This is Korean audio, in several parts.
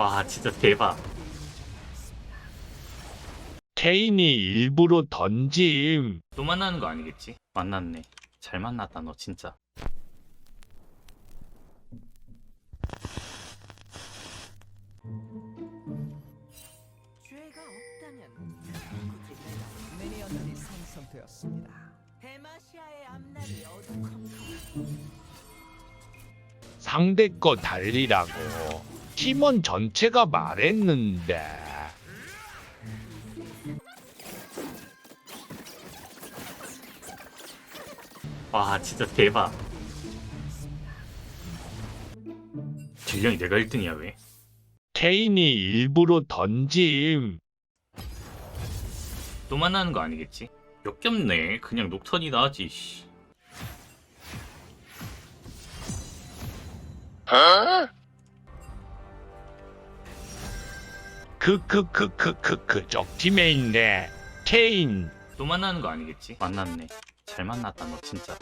와 진짜 대박. 케인이 일부러 던짐. 또 만나는 거 아니겠지? 만났네. 잘 만났다 너 진짜. 죄가 없다면 미니언들이 생성되었습니다. 데마시아의 앞날이 어두컴컴 상대 거 달리라고. 팀원 전체가 말했는데. 와 진짜 대박. 질량이 내가 1등이야 왜? 케인이 일부러 던짐. 또 만나는 거 아니겠지? 역겹네. 그냥 녹턴이나 하지. 씨. 크크크크크크 적팀에 있네. 케인. 또 만나는 거 아니겠지? 만났네. 잘 만났다 너 진짜.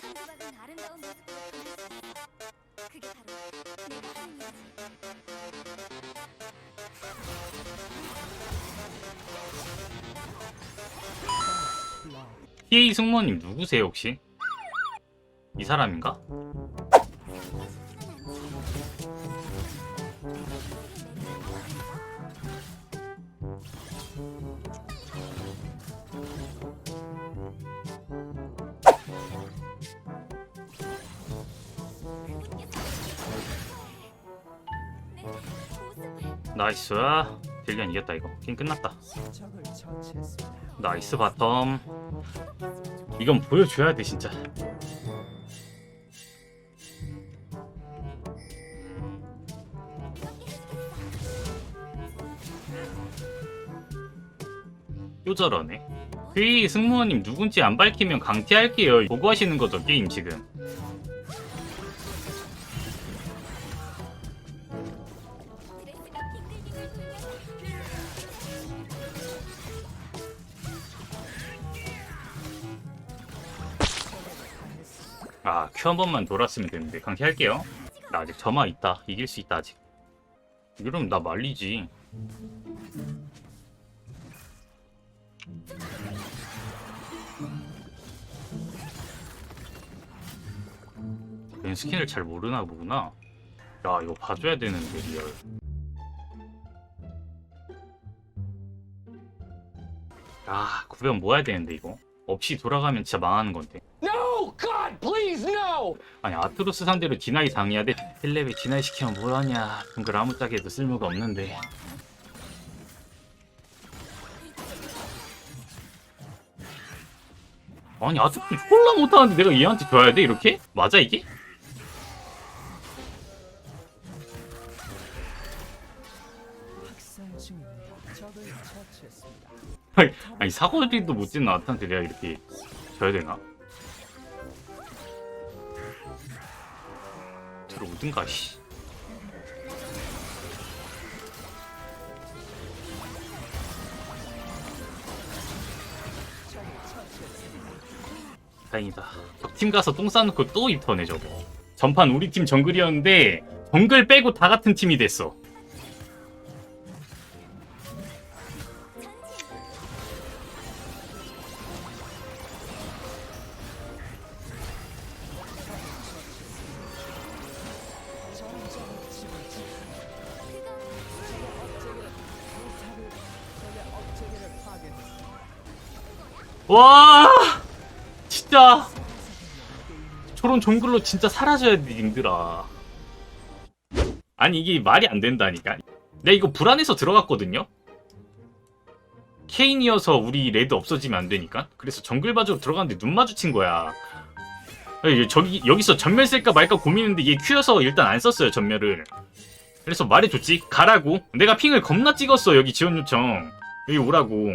상대방은 아름다운 수 있어. 그게 바로 하는 일이지. PA 승무원님 누구세요 혹시? 이 사람인가? 나이스. 딜리안 이겼다 이거. 게임 끝났다. 나이스 바텀. 이건 보여줘야 돼 진짜. 또 저러네. 휘 승무원님 누군지 안 밝히면 강퇴할게요. 보고하시는 거죠 게임 지금. 아, 큐 한 번만 돌았으면 되는데 강퇴할게요. 나 아직 점화 있다. 이길 수 있다 아직. 이러면 나 말리지. 얜 스킨을 잘 모르나 보구나. 야, 이거 봐줘야 되는데 리얼. 아, 구변 모아야 되는데 이거. 없이 돌아가면 진짜 망하는 건데. No, God, please, no! 아니 아트로스 상대로 디나이 당해야 돼 헬레베 디나이 시키면 뭐하냐 동글 아무짝에 해도 쓸모가 없는데 아니 아트로스 콜라 못하는데 내가 얘한테 줘야 돼 이렇게? 맞아 이게? 학살 중입니다. 적을 처치했습니다. 아니, 사거리도 못 짓는 아트한테 내가 이렇게 줘야 되나? 들어오든가 씨 다행이다. 적팀 가서 똥 싸놓고 또 입터네 저거. 전판 우리 팀 정글이었는데 정글 빼고 다 같은 팀이 됐어. 와 진짜. 저런 정글로 진짜 사라져야 돼 님들아. 아니 이게 말이 안 된다니까. 내가 이거 불안해서 들어갔거든요? 케인이어서 우리 레드 없어지면 안 되니까. 그래서 정글 바주로 들어갔는데 눈 마주친 거야. 저기 여기서 전멸 쓸까 말까 고민했는데 얘 큐여서 일단 안 썼어요 전멸을. 그래서 말해줬지. 가라고. 내가 핑을 겁나 찍었어 여기 지원 요청. 여기 오라고.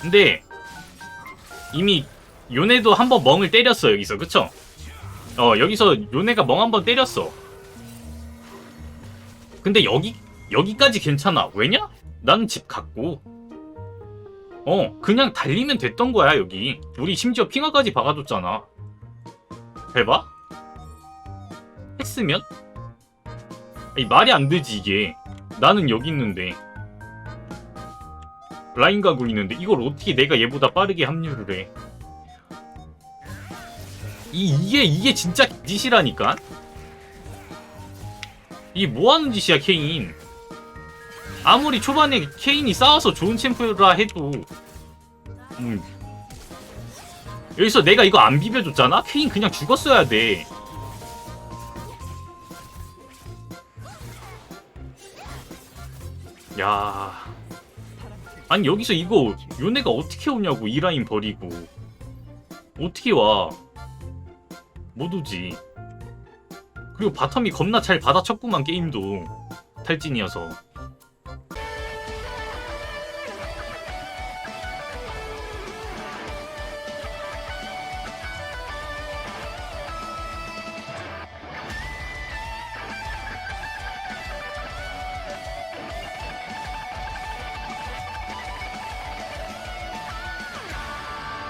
근데 이미 요네도 한 번 멍을 때렸어 여기서. 그쵸? 어 여기서 요네가 멍 한 번 때렸어. 근데 여기 여기까지 괜찮아. 왜냐? 나는 집 갔고. 어 그냥 달리면 됐던 거야 여기. 우리 심지어 핑화까지 박아줬잖아. 잘 봐? 했으면? 아니 말이 안 되지 이게. 나는 여기 있는데 라인 가고 있는데 이걸 어떻게 내가 얘보다 빠르게 합류를 해 이, 이게 이게 진짜 짓이라니까 이게 뭐하는 짓이야 케인 아무리 초반에 케인이 싸워서 좋은 챔프라 해도 음. 여기서 내가 이거 안 비벼줬잖아? 케인 그냥 죽었어야 돼 야. 아니 여기서 이거 요네가 어떻게 오냐고 이 라인 버리고 어떻게 와? 못 오지. 그리고 바텀이 겁나 잘 받아쳤구만 게임도 탈진이어서.